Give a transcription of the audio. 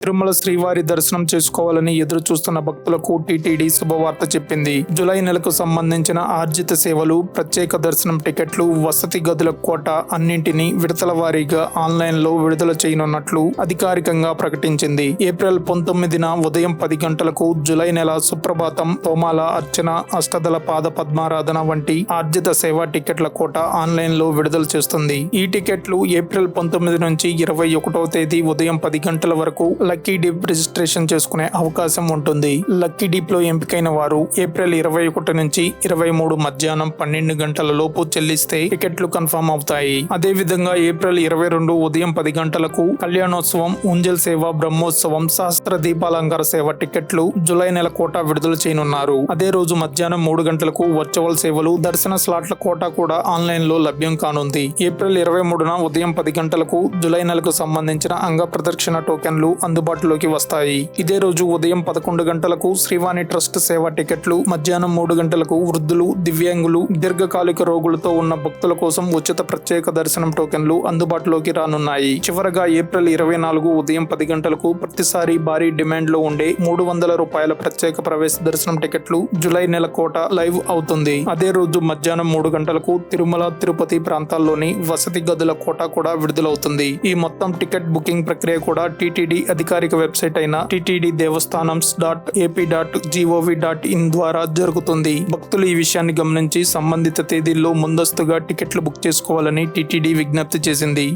తిరుమల శ్రీవారి దర్శనం చేసుకోవాలని ఎదురు చూస్తున్న భక్తులకు టీటీడీ శుభవార్త చెప్పింది. జులై నెలకు సంబంధించిన ఆర్జిత సేవలు ప్రత్యేక దర్శనం టికెట్లు వసతి గదుల కోట అన్నింటినీ విడతల వారీగా ఆన్లైన్లో విడుదల చేయనున్నట్లు అధికారికంగా ప్రకటించింది. ఏప్రిల్ పంతొమ్మిదిన ఉదయం పది గంటలకు జులై నెల సుప్రభాతం తోమాల అర్చన అష్టదల పాద పద్మారాధన వంటి ఆర్జిత సేవా టికెట్ల కోట ఆన్లైన్లో విడుదల చేస్తుంది. ఈ టికెట్లు ఏప్రిల్ పంతొమ్మిది నుంచి ఇరవై ఒకటో తేదీ ఉదయం పది గంటల వరకు లక్కీ డిప్ రిజిస్ట్రేషన్ చేసుకునే అవకాశం ఉంటుంది. లక్కీ డిప్లో ఎంపికైన వారు ఏప్రిల్ ఇరవై ఒకటి నుంచి ఇరవై మూడు మధ్యాహ్నం పన్నెండు గంటల లోపు చెల్లిస్తే టికెట్లు కన్ఫర్మ్ అవుతాయి. అదే విధంగా ఏప్రిల్ ఇరవై రెండు ఉదయం పది గంటలకు కళ్యాణోత్సవం ఉంజల్ సేవ బ్రహ్మోత్సవం శాస్త్ర దీపాలంకార సేవ టికెట్లు జులై నెల కోట విడుదల చేయనున్నారు. అదే రోజు మధ్యాహ్నం మూడు గంటలకు వర్చువల్ సేవలు దర్శన స్లాట్ల కోట కూడా ఆన్లైన్లో లభ్యం కానుంది. ఏప్రిల్ ఇరవై మూడున ఉదయం పది గంటలకు జులై నెలకు సంబంధించిన అంగ ప్రదక్షిణ టోకెన్లు అందుబాటులోకి వస్తాయి. ఇదే రోజు ఉదయం పదకొండు గంటలకు శ్రీవాణి ట్రస్ట్ సేవ టికెట్లు మధ్యాహ్నం మూడు గంటలకు వృద్ధులు దివ్యాంగులు దీర్ఘకాలిక రోగులతో ఉన్న భక్తుల కోసం ఉచిత ప్రత్యేక దర్శనం టోకెన్లు అందుబాటులోకి రానున్నాయి. చివరగా ఏప్రిల్ ఇరవై నాలుగు ఉదయం పది గంటలకు ప్రతిసారి భారీ డిమాండ్లో ఉండే మూడు వందల రూపాయల ప్రత్యేక ప్రవేశ దర్శనం టికెట్లు జులై నెల కోట లైవ్ అవుతుంది. అదే రోజు మధ్యాహ్నం మూడు గంటలకు తిరుమల తిరుపతి ప్రాంతాల్లోని వసతి గదుల కోట కూడా విడుదలవుతుంది. ఈ మొత్తం టికెట్ బుకింగ్ ప్రక్రియ కూడా టీటీడీ అధికారిక వెబ్సైట్ అయిన TTD Devasthanam dot AP dot GOV dot in ద్వారా జరుగుతుంది. భక్తులు ఈ విషయాన్ని గమనించి సంబంధిత తేదీల్లో ముందస్తుగా టికెట్లు బుక్ చేసుకోవాలని టిటిడి విజ్ఞప్తి చేసింది.